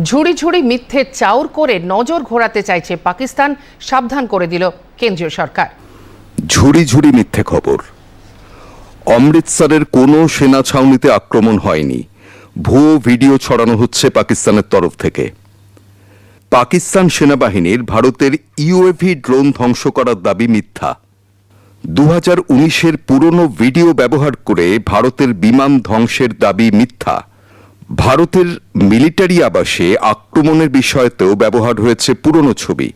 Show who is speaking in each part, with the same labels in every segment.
Speaker 1: ঝুড়ি ঝুড়ি মিথ্যে চাউর করে নজর ঘোরাতে চাইছে পাকিস্তান, সাবধান করে দিল কেন্দ্রীয় সরকার।
Speaker 2: ঝুড়ি ঝুড়ি মিথ্যে খবর। অমৃতসরের কোনো সেনা ছাউনিতে আক্রমণ হয়নি। ভুয়ো ভিডিও ছড়ানো হচ্ছে পাকিস্তানের তরফ থেকে। পাকিস্তান সেনাবাহিনীর ভারতের ইউএভি ড্রোন ধ্বংস করার দাবি মিথ্যা। দু হাজার উনিশের পুরনো ভিডিও ব্যবহার করে ভারতের বিমান ধ্বংসের দাবি মিথ্যা। ভারতের মিলিটারি আবাসে আক্রমণের বিষয়তেও ব্যবহার হয়েছে পুরনো ছবি।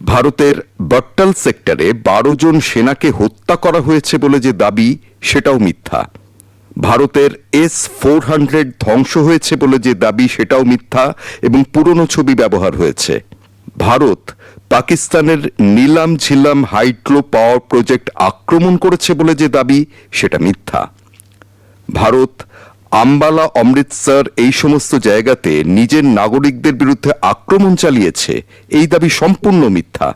Speaker 2: ভারতের বট্টাল সেক্টরে বারো জন সেনাকে হত্যা করা হয়েছে বলে যে দাবি, সেটাও মিথ্যা। ভারতের এস ফোর হান্ড্রেড ধ্বংস হয়েছে বলে যে দাবি, সেটাও মিথ্যা এবং পুরনো ছবি ব্যবহার হয়েছে। ভারত পাকিস্তানের Neelum Jhelum hydro power project আক্রমণ করেছে বলে যে দাবি, সেটা মিথ্যা। ভারত আম্বালা, অমৃতসর এই সমস্ত জায়গাতে নিজের নাগরিকদের বিরুদ্ধে আক্রমণ চালিয়েছে। এই দাবি সম্পূর্ণ মিথ্যা।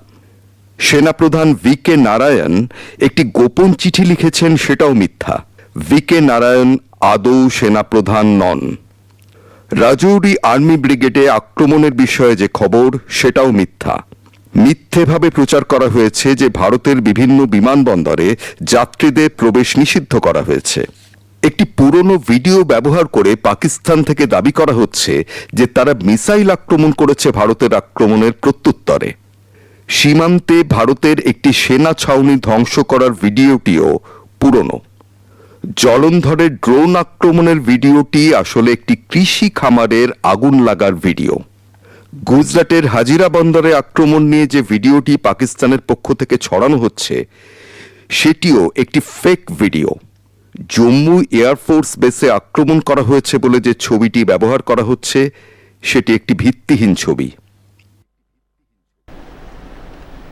Speaker 2: সেনাপ্রধান ভি কে নারায়ণ একটি গোপন চিঠি লিখেছেন, সেটাও মিথ্যা। ভি কে নারায়ণ আদৌ সেনাপ্রধান নন। রাজৌরি আর্মি ব্রিগেডে আক্রমণের বিষয়ে যে খবর, সেটাও মিথ্যা। মিথ্যেভাবে প্রচার করা হয়েছে যে ভারতের বিভিন্ন বিমানবন্দরে যাত্রীদের প্রবেশ নিষিদ্ধ করা হয়েছে। একটি পুরনো ভিডিও ব্যবহার করে পাকিস্তান থেকে দাবি করা হচ্ছে যে তারা মিসাইল আক্রমণ করেছে ভারতের আক্রমণের প্রত্যুত্তরে। সীমান্তে ভারতের একটি সেনা ছাউনি ধ্বংস করার ভিডিওটিও পুরনো। জলন্ধরের ড্রোন আক্রমণের ভিডিওটি আসলে একটি কৃষি খামারের আগুন লাগার ভিডিও। গুজরাটের হাজিরা বন্দরে আক্রমণ নিয়ে যে ভিডিওটি পাকিস্তানের পক্ষ থেকে ছড়ানো হচ্ছে, সেটিও একটি ফেক ভিডিও জম্মু এয়ারফোর্স বেসে আক্রমণ করা হয়েছে বলে যে ছবিটি ব্যবহার করা হচ্ছে, সেটি একটি ভিত্তিহীন ছবি।